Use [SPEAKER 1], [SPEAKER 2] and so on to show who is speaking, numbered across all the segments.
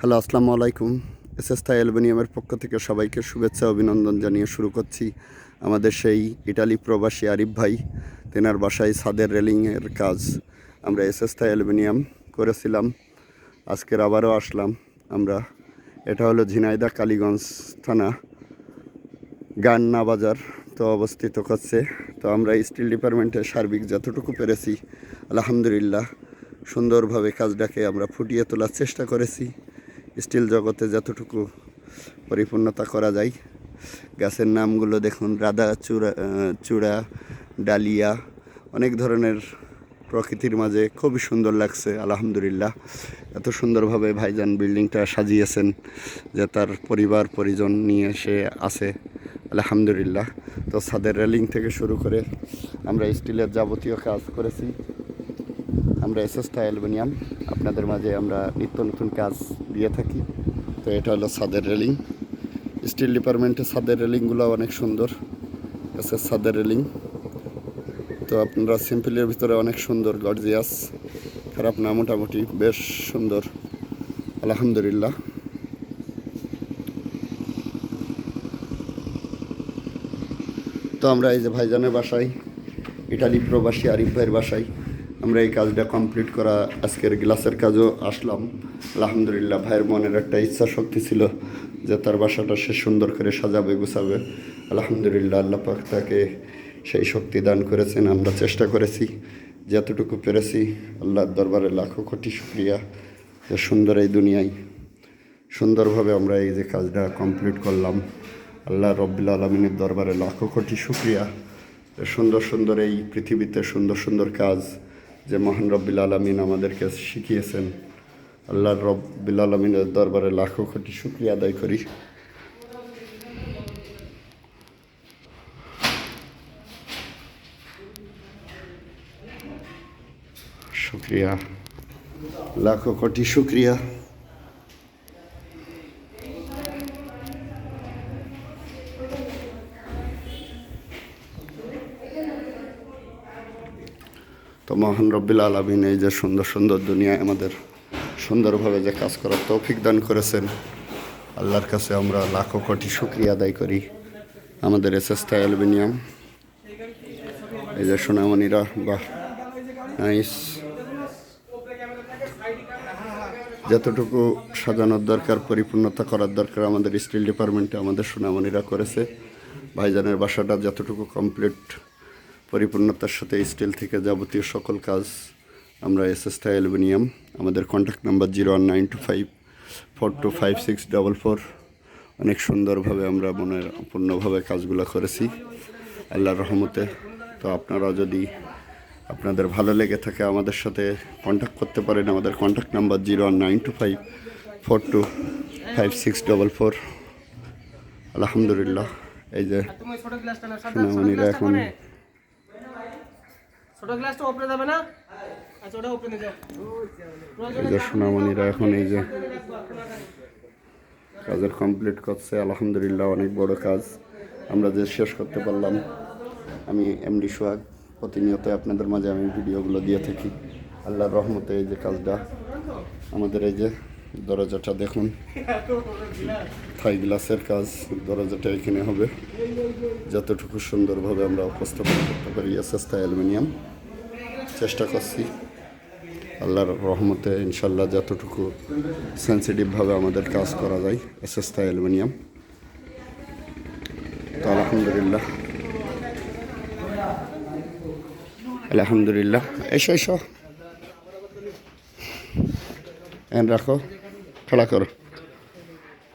[SPEAKER 1] Hello, আসসালামু আলাইকুম। S S থাই অ্যালবেনিয়ামের পক্ষ থেকে সবাইকে শুভেচ্ছা, অভিনন্দন জানিয়ে শুরু করছি আমাদের সেই ইটালি প্রবাসী আরিফ ভাই। তেনার বাসায় ছাদের রেলিংয়ের কাজ আমরা এস এস থাই অ্যালবেনিয়াম করেছিলাম। আজকের আবারও আসলাম আমরা। এটা হলো ঝিনাইদা কালীগঞ্জ থানা, গান্না বাজার। তো অবস্থিত করছে তো আমরা স্টিল ডিপার্টমেন্টে সার্বিক যতটুকু পেরেছি, আলহামদুলিল্লাহ, সুন্দরভাবে কাজটাকে আমরা ফুটিয়ে তোলার চেষ্টা করেছি। স্টিল জগতে যতটুকু পরিপূর্ণতা করা যায়। গাছের নামগুলো দেখুন, রাধা, চূড়া চূড়া, ডালিয়া, অনেক ধরনের প্রকৃতির মাঝে খুবই সুন্দর লাগছে, আলহামদুলিল্লাহ। এত সুন্দরভাবে ভাইজান বিল্ডিংটা সাজিয়েছেন যে তার পরিবার, পরিজন নিয়ে সে আছে, আলহামদুলিল্লাহ। তো ছাদের রেলিং থেকে শুরু করে আমরা স্টিলের যাবতীয় কাজ করেছি। আমরা এসএসটা অ্যালবেনিয়াম আপনাদের মাঝে আমরা নিত্য নতুন কাজ দিয়ে থাকি। তো এটা হলো ছাদের রেলিং। স্টিল ডিপার্টমেন্টের ছাদের রেলিংগুলো অনেক সুন্দর, এসএস ছাদের রেলিং। তো আপনারা সিম্পলের ভিতরে অনেক সুন্দর, গর্জিয়াস, খারাপ না, মোটামুটি বেশ সুন্দর, আলহামদুলিল্লাহ। তো আমরা এই যে ভাইজানের বাসায়, ইটালি প্রবাসী আরিফ ভাইয়ের বাসায় আমরা এই কাজটা কমপ্লিট করা আজকের গ্লাসের কাজও আসলাম। আলহামদুলিল্লাহ, ভাইয়ের মনের একটা ইচ্ছা শক্তি ছিল যে তার বাসাটা সে সুন্দর করে সাজাবে, গুছাবে। আলহামদুলিল্লাহ, আল্লাহ পাক তাকে সেই শক্তি দান করেছেন, আমরা চেষ্টা করেছি, যতটুকু পেরেছি। আল্লাহর দরবারে লাখো কোটি শুক্রিয়া যে সুন্দর এই দুনিয়ায়, সুন্দরভাবে আমরা এই যে কাজটা কমপ্লিট করলাম। আল্লাহ রব্বিল আলমিনের দরবারে লাখো কোটি শুক্রিয়া। সুন্দর সুন্দর এই পৃথিবীতে সুন্দর সুন্দর কাজ যে মহান রব্বিল আলমিন আমাদেরকে শিখিয়েছেন। আল্লাহ রব্বিল আলমিনের দরবারে লাখো কোটি শুক্রিয়া আদায় করি। শুক্রিয়া। লাখো কোটি শুক্রিয়া। মহান রব্বিল আলমিন এই যে সুন্দর সুন্দর দুনিয়ায় আমাদের সুন্দরভাবে যে কাজ করার তৌফিক দান করেছেন, আল্লাহর কাছে আমরা লাখো কোটি শুক্রিয়া আদায় করি আমাদের এস এস অ্যালুমিনিয়াম। এই যে সোনামণিরা, বাহ, নাইস। যতটুকু সাজানোর দরকার, পরিপূর্ণতা করার দরকার আমাদের স্টিল ডিপার্টমেন্টে আমাদের সোনামণিরা করেছে। ভাইজানের বাসাটা যতটুকু কমপ্লিট পরিপূর্ণতার সাথে স্টিল থেকে যাবতীয় সকল কাজ আমরা এস এস অ্যালুমিনিয়াম আমাদের contact number zero one nine two five four two five six double four অনেক সুন্দরভাবে আমরা মনের পূর্ণভাবে কাজগুলো করেছি। আল্লাহর রহমতে। তো আপনারা যদি আপনাদের ভালো লেগে থাকে আমাদের সাথে কন্ট্যাক্ট করতে পারেন আমাদের contact number zero one nine two five four two five six double four আলহামদুলিল্লাহ। এই যে সোনামণিরা এখন
[SPEAKER 2] আচ্ছা
[SPEAKER 1] সোনামণিরা এখন এই যে কাজের কমপ্লিট করছে, আলহামদুলিল্লাহ অনেক বড় কাজ। আমরা যে শেষ করতে পারলাম, আমি এমডি সোহাগ প্রতিনিয়ত আপনাদের মাঝে আমি ভিডিওগুলো দিয়ে থাকি। আল্লাহর রহমতে এই যে কাজটা, আমাদের এই যে দরজাটা দেখুন। থাই গ্লাসের কাজ দরজাটা এখানে হবে। যতটুকু সুন্দরভাবে আমরা উপস্থাপন করতে পারি এস এস অ্যালুমিনিয়াম। চেষ্টা করছি। আল্লাহর রহমতে ইনশাল্লাহ যতটুকু সেন্সিটিভভাবে আমাদের কাজ করা যায় এসএসতা অ্যালুমিনিয়াম। তো আলহামদুলিল্লাহ। আলহামদুলিল্লাহ। এসো এসো। এন রাখো। খেলা করো।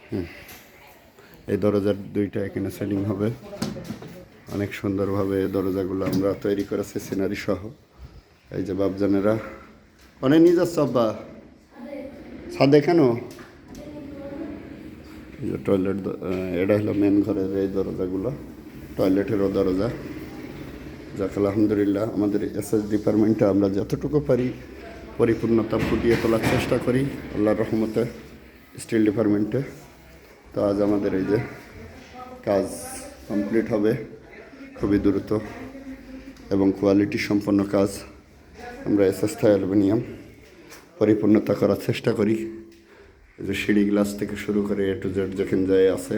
[SPEAKER 1] হুম। এই দরজার দুইটা এখানে সেলিং হবে। অনেক সুন্দরভাবে দরজাগুলো আমরা তৈরি করেছি, সিনারি সহ। এই যে বাপজানেরা। অনেক নিয়ে যাচ্ছ আব্বা ছাদে কেন? এই যে টয়লেট এটা হলো মেন ঘরের এই দরজাগুলো টয়লেটেরও দরজা। যাক, আলহামদুলিল্লাহ, আমাদের এসএস ডিপার্টমেন্টে আমরা যতটুকু পারি পরিপূর্ণতা ফুটিয়ে তোলার চেষ্টা করি, আল্লাহর রহমতে স্টিল ডিপার্টমেন্টে তো আজ আমাদের এই যে কাজ কমপ্লিট হবে, খুবই দ্রুত এবং কোয়ালিটি সম্পন্ন কাজ। আমরা এসএস অ্যালুমিনিয়াম পরিপূর্ণতা করার চেষ্টা করি। যে সিঁড়ি গ্লাস থেকে শুরু করে এ টু জেড যেখানে যায় আছে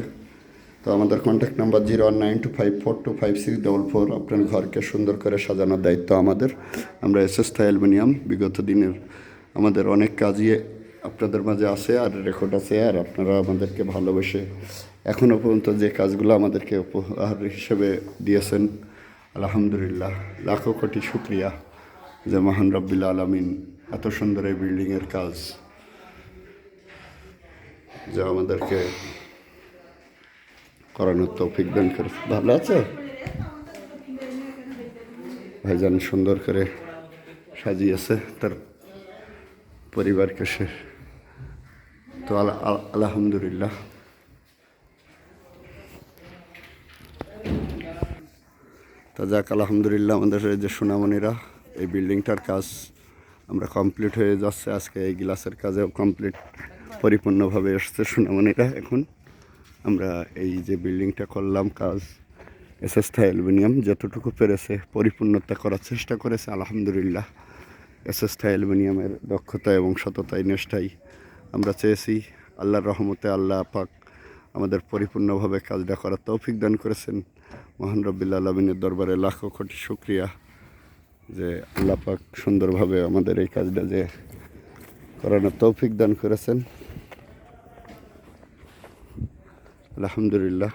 [SPEAKER 1] তো আমাদের contact number zero one nine two five four two five six double four আপনার ঘরকে সুন্দর করে সাজানোর দায়িত্ব আমাদের। আমরা এস এস অ্যালুমিনিয়াম বিগত দিনের আমাদের অনেক কাজই আপনাদের মাঝে আছে আর রেকর্ড আছে আর আপনারা আমাদেরকে ভালোবেসে এখনও পর্যন্ত যে কাজগুলো আমাদেরকে উপহার হিসেবে দিয়েছেন, আলহামদুলিল্লাহ, লাখো কোটি শুক্রিয়া যে মহান রব্বিল আলমিন এত সুন্দর এই বিল্ডিংয়ের কাজ যা আমাদেরকে করানোর তৌফিক দান করে। ভালো আছে? ভাইজান সুন্দর করে সাজিয়েছে তার পরিবারকে সে। তো আল- আল- আলহামদুলিল্লাহ। তা যাক, আলহামদুলিল্লাহ আমাদের যে সোনামণিরা, এই বিল্ডিংটার কাজ আমরা কমপ্লিট হয়ে যাচ্ছে। আজকে এই গ্লাসের কাজেও কমপ্লিট, পরিপূর্ণভাবে এসছে সোনামণিরা এখন। আমরা এই যে বিল্ডিংটা করলাম কাজ এসএসটা অ্যালুমিনিয়াম যতটুকু পেরেছে, পরিপূর্ণতা করার চেষ্টা করেছে, আলহামদুলিল্লাহ। এসএসটা অ্যালুমিনিয়ামের দক্ষতা এবং সততায় নিষ্ঠাই আমরা চেয়েছি। আল্লাহর রহমতে আল্লাহ পাক আমাদের পরিপূর্ণভাবে কাজটা করার তৌফিক দান করেছেন। মহান রব্বিল্লা আলমিনের দরবারে লাখো কোটি শুক্রিয়া যে আল্লাহ পাক সুন্দরভাবে আমাদের এই কাজটা যে করানোর তৌফিক দান করেছেন। আলহামদুলিল্লাহ